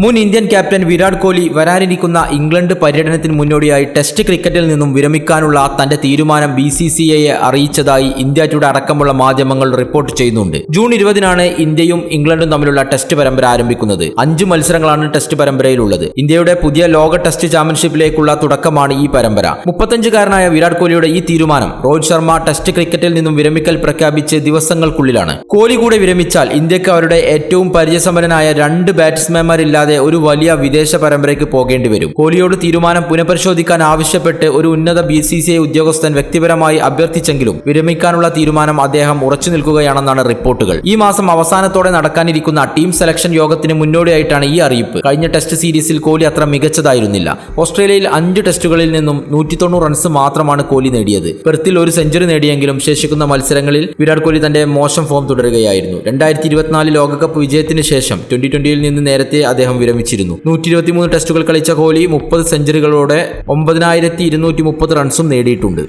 മുൻ Indian captain Virat Kohli വരാനിരിക്കുന്ന England പര്യടനത്തിന് മുന്നോടിയായി ടെസ്റ്റ് ക്രിക്കറ്റിൽ നിന്നും വിരമിക്കാനുള്ള തന്റെ തീരുമാനം ബി സി സി ഐയെ അറിയിച്ചതായി ഇന്ത്യ ടുഡേ അടക്കമുള്ള മാധ്യമങ്ങൾ റിപ്പോർട്ട് ചെയ്യുന്നുണ്ട്. ജൂൺ ഇരുപതിനാണ് ഇന്ത്യയും ഇംഗ്ലണ്ടും തമ്മിലുള്ള ടെസ്റ്റ് പരമ്പര ആരംഭിക്കുന്നത്. അഞ്ച് മത്സരങ്ങളാണ് ടെസ്റ്റ് പരമ്പരയിലുള്ളത്. ഇന്ത്യയുടെ പുതിയ ലോക ടെസ്റ്റ് ചാമ്പ്യൻഷിപ്പിലേക്കുള്ള തുടക്കമാണ് ഈ പരമ്പര. മുപ്പത്തഞ്ചുകാരനായ വിരാട് കോഹ്ലിയുടെ ഈ തീരുമാനം രോഹിത് ശർമ്മ ടെസ്റ്റ് ക്രിക്കറ്റിൽ നിന്നും വിരമിക്കൽ പ്രഖ്യാപിച്ച് ദിവസങ്ങൾക്കുള്ളിലാണ്. കോഹ്ലി കൂടെ വിരമിച്ചാൽ ഇന്ത്യയ്ക്ക് അവരുടെ ഏറ്റവും പരിചയസമ്പന്നനായ രണ്ട് ബാറ്റ്സ്മാൻമാരില്ലാതെ ഒരു വലിയ വിദേശ പരമ്പരയ്ക്ക് പോകേണ്ടി വരും. കോഹ്ലിയോട് തീരുമാനം പുനഃപരിശോധിക്കാൻ ആവശ്യപ്പെട്ട് ഒരു ഉന്നത ബി സി സി ഐ ഉദ്യോഗസ്ഥൻ വ്യക്തിപരമായി അഭ്യർത്ഥിച്ചെങ്കിലും വിരമിക്കാനുള്ള തീരുമാനം അദ്ദേഹം ഉറച്ചു നിൽക്കുകയാണെന്നാണ് റിപ്പോർട്ടുകൾ. ഈ മാസം അവസാനത്തോടെ നടക്കാനിരിക്കുന്ന ടീം സെലക്ഷൻ യോഗത്തിന് മുന്നോടിയായിട്ടാണ് ഈ അറിയിപ്പ്. കഴിഞ്ഞ ടെസ്റ്റ് സീരീസിൽ കോഹ്ലി അത്ര മികച്ചതായിരുന്നില്ല. ഓസ്ട്രേലിയയിൽ അഞ്ച് ടെസ്റ്റുകളിൽ നിന്നും നൂറ്റി തൊണ്ണൂറ് റൺസ് മാത്രമാണ് കോഹ്ലി നേടിയത്. പെർത്തിൽ ഒരു സെഞ്ചുറി നേടിയെങ്കിലും ശേഷിക്കുന്ന മത്സരങ്ങളിൽ വിരാട് കോഹ്ലി തന്റെ മോശം ഫോം തുടരുകയായിരുന്നു. രണ്ടായിരത്തി ഇരുപത്തിനാല് ലോകകപ്പ് വിജയത്തിന് ശേഷം ട്വന്റി ട്വന്റിയിൽ നിന്ന് നേരത്തെ അദ്ദേഹം വിരമിച്ചിരുന്നു. നൂറ്റി ഇരുപത്തിമൂന്ന് ടെസ്റ്റുകൾ കളിച്ച കോഹ്ലി മുപ്പത് സെഞ്ചുറികളോടെ ഒമ്പതിനായിരത്തി ഇരുന്നൂറ്റി മുപ്പത് റൺസും നേടിയിട്ടുണ്ട്.